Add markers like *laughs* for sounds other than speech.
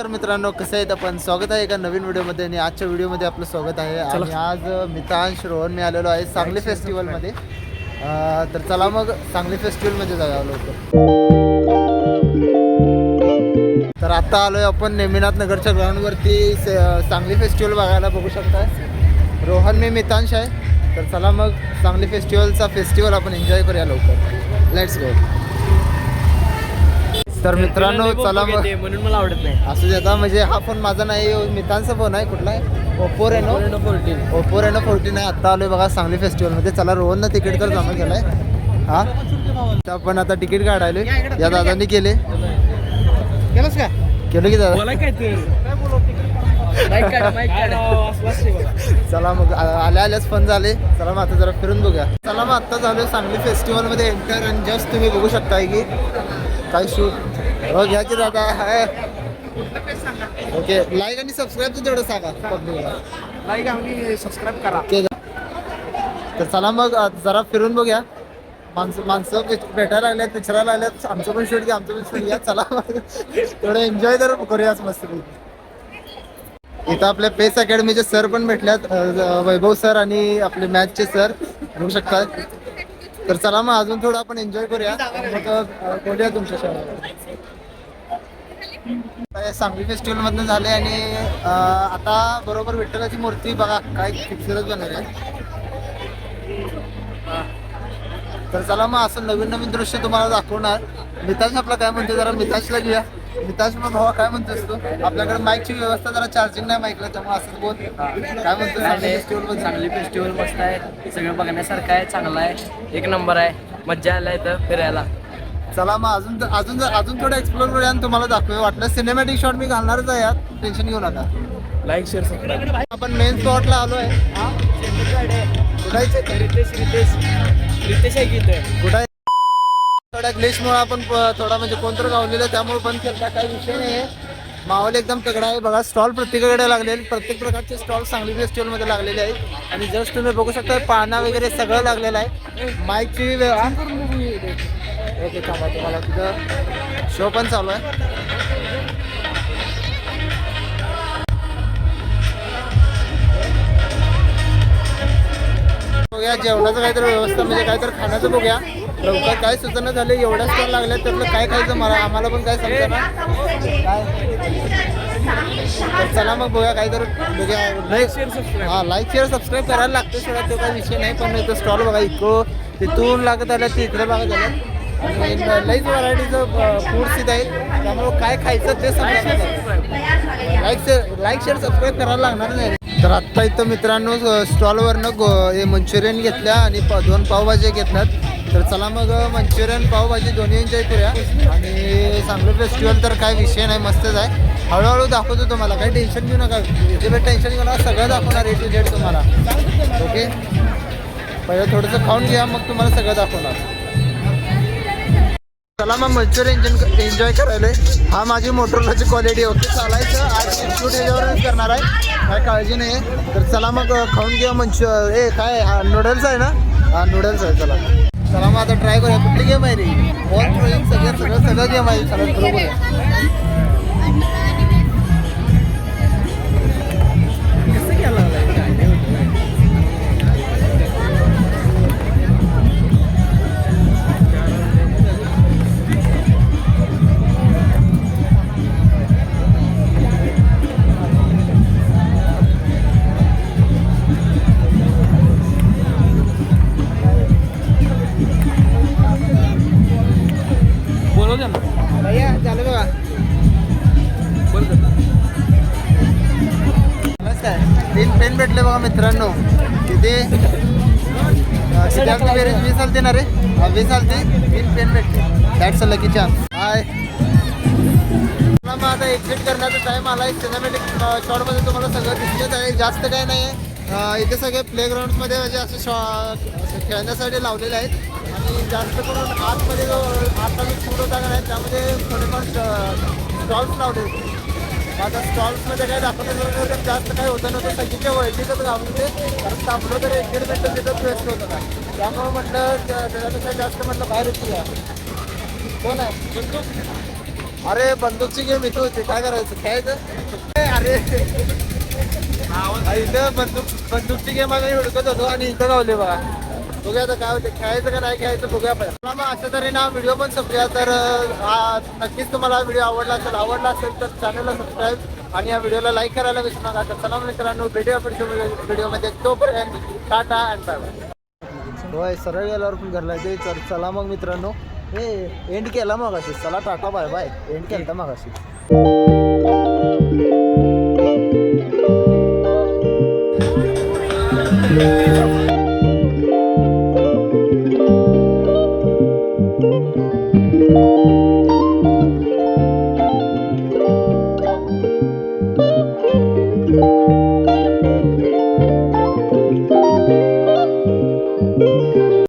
नमस्कार मित्रांनो कसं आहेत आपण स्वागत आहे एका नवीन व्हिडिओमध्ये आणि आजच्या व्हिडिओमध्ये आपलं स्वागत आहे. आणि आज मितांश रोहन मी आलेलो आहे सांगली फेस्टिवलमध्ये. तर चला मग सांगली फेस्टिवलमध्ये जाऊया लवकर. तर आता आलोय आपण नेमिनाथ नगरच्या ग्राउंडवरती सांगली फेस्टिवल बघायला बघू शकताय. रोहन मी मितांश आहे. तर चला मग सांगली फेस्टिवलचा फेस्टिवल आपण एन्जॉय करूया लवकर. लेट्स गो तर मित्रांनो चला मग. म्हणून मला आवडत नाही. असू दे आता म्हणजे हा फोन माझा नाही मितांचा फोन आहे कुठला आहे? Oppo Reno fourteen Oppo Reno fourteen आहे. आता आलोय बघा सांगली फेस्टिवलमध्ये चला रोहननं तिकीट तर जमा केलाय. हा? तर आपण आता तिकीट काढायला या दादांनी केले. केलंस का? केलं की दादा? काय *laughs* चला मग आल्या आल्याच फन झाले. चला मग आता जरा फिरून बघूया. चला मग आता झालोय सांगली फेस्टिवलमध्ये एंटर आणि जस्ट तुम्ही बघू शकताय की काय शूट हो घ्या की दादा हाय. ओके लाईक आणि सबस्क्राईब तेवढं सांगा. लाईक आणि सबस्क्राईब करा. तर चला मग जरा फिरून बघूया. माणसं माणसं भेट- भेटायला लागल्यात पिक्चरायला लागल्यात. आमचं पण शूट घ्या आमचं पण शूट घ्या. चला मग. थोडं एन्जॉय तर करूयाच मस्त इथं आपल्या पेस अकॅडमीचे सर पण भेटल्यात वैभव सर आणि आपले मॅचचे सर. होऊ शकतात तर चला मग अजून थोडं आपण एन्जॉय करूया. मग बोलूया तुमच्या सांगली फेस्टिवल मधनं झाले आणि आता बरोबर विठ्ठलाची मूर्ती बघा काय खूपसुरत बनवली आहे. तर चला मग असं नवीन नवीन दृश्य तुम्हाला दाखवणार. मिताज आपला काय म्हणतो जरा? मिताजला घेऊया. मिताज मग भावा काय म्हणतोस तू? आपल्याकडे माईकची व्यवस्था जरा चार्जिंग नाही माईकला त्यामुळे असं बोल. काय म्हणतो सांगली फेस्टिवलमध्ये चांगली फेस्टिवल मस्त आहे. सगळं बघण्यासारखं आहे चांगलं आहे. एक नंबर आहे. मज्जा आला इथं फिरायला. चला मग अजून अजून अजून थोडं एक्सप्लोर करूया आणि तुम्हाला दाखवूया. वाटलं सिनेमॅटिक शॉट मी घालणारच आहे यात टेन्शन घेऊ नका. लाईक शेअर सबस्क्राईब आपण मेन स्पॉटला आलोय. कुठायचे रितेश रितेश. रितेश आहे की इथं? कुठं आहे? थोड्या आपण थोडा म्हणजे कोणतर गावलेलं त्यामुळे बंद केला. काही विषय नाही आहे. माहोल एकदम तगडा आहे. बघा स्टॉल प्रत्येकाकडे लागलेले प्रत्येक प्रकारचे स्टॉल सांगली फेस्टिवलमध्ये लागलेले आहेत. आणि जस्ट तुम्ही बघू शकता पाना वगैरे सगळं लागलेलं आहे. माईकची ओके थांबा तुम्हाला तिथं शो पण चालू आहे. बघूया जेवणाचं काहीतरी व्यवस्था म्हणजे काहीतरी खाण्याचं बघूया. लवकर काय सूचना झाले एवढ्या स्टॉल लागल्या त्यातलं काय खायचं मला? आम्हाला पण काय काय? तर चला मग बघूया काहीतरी बघूया. हा लाईक शेअर सबस्क्राईब करायला लागतं सोडा तो काही विषय नाही पण इथं स्टॉल बघा इको तिथून लागत आलं ते इकडे लागत आलं आणि लईच व्हरायटीचं फूड्स इथं आहेत त्यामुळं काय खायचं ते समजा like share like share subscribe करायला लागणार नाही. तर आत्ता इथं मित्रांनो स्टॉलवरनं गो हे मंचुरियन घेतल्या आणि प दोन पावभाजी घेतल्यात. तर चला मग मंचुरियन पावभाजी दोन्ही एन्जॉय करूया. आणि सांगली फेस्टिवल तर काय विषय नाही मस्तच आहे. हळूहळू दाखवतो तुम्हाला. काही टेन्शन घेऊ नका. अजिबात टेन्शन घेऊ नका सगळं दाखवणार ए टू झेड तुम्हाला. ओके पहिलं थोडंसं खाऊन घ्या मग तुम्हाला सगळं दाखवणार. चला मग मंचुरियन एन्जॉय करायला. हा माझी मोटरलाची क्वालिटी होती. चालायचं. आज शूट याच्यावरच करणार आहे. काय काळजी नाही आहे तर चला मग खाऊन घेऊ मंचु ए काय? हा नूडल्स आहे ना? हा नूडल्स आहे. चला. चला मग आता ट्राय करूया. कुठली गेम आहे रे? बॉल थ्रोईंग सगळं सगळं सगळं गेम आहे. चला बरोबर तीन पेन भेटले बघा मित्रांनो. किती आलती बेरीज वीस आलती ना रे? वीस आलती. तीन पेन भेटले दॅट्स अ लकी चान्स हाय मला मग आता एक्झिट करण्याचा टाइम आला आहे सिनेमॅटिक शॉर्टमध्ये तुम्हाला सगळं दिसतच आहे. जास्त काय नाही आहे इथे सगळे प्लेग्राऊंडमध्ये म्हणजे असे शॉ खेळण्यासाठी लावलेले आहेत. आणि जास्त करून आतमध्ये जो आतला जो फूड होता का नाही त्यामध्ये थोडेफार स्टॉल्स लावले आता स्टॉल्समध्ये काय दाखवण्यासारखं तर जास्त काय होतं नव्हतं. सगळीच्या वळखीतच घालून ते कारण थांबलो तर एक दीड मिनटं तिथंच व्यस्त होतं होता. त्यामुळं म्हटलं त्या- त्याच्यापेक्षा जास्त म्हटलं बाहेर येतो या कोण आहे? अरे बंदूकची गेम इथं होती. काय करायचं? खेळायचं? अरे. इथं बंदूक बंदूकची गेम आम्ही हुडकत होतो आणि इथं गावले बघा. बघूया आता काय होते. खेळायचं का नाही खेळायचं बघूया पण. मग अशा तरी हा व्हिडिओ पण संपूया. तर हा नक्कीच तुम्हाला व्हिडिओ आवडला असेल आवडला असेल तर चॅनलला सबस्क्राईब आणि या व्हिडिओला लाईक करायला विसरू नका. तर चला मित्रांनो भेटूया पुढच्या व्हिडिओमध्ये तोपर्यंत टाटा अँड बाय होय सरळ गेल्यावर पण घरला येते तर चला मग मित्रांनो. हे एंड केला मग अशी चला टाटा बाय बाय एंड केला मग अशी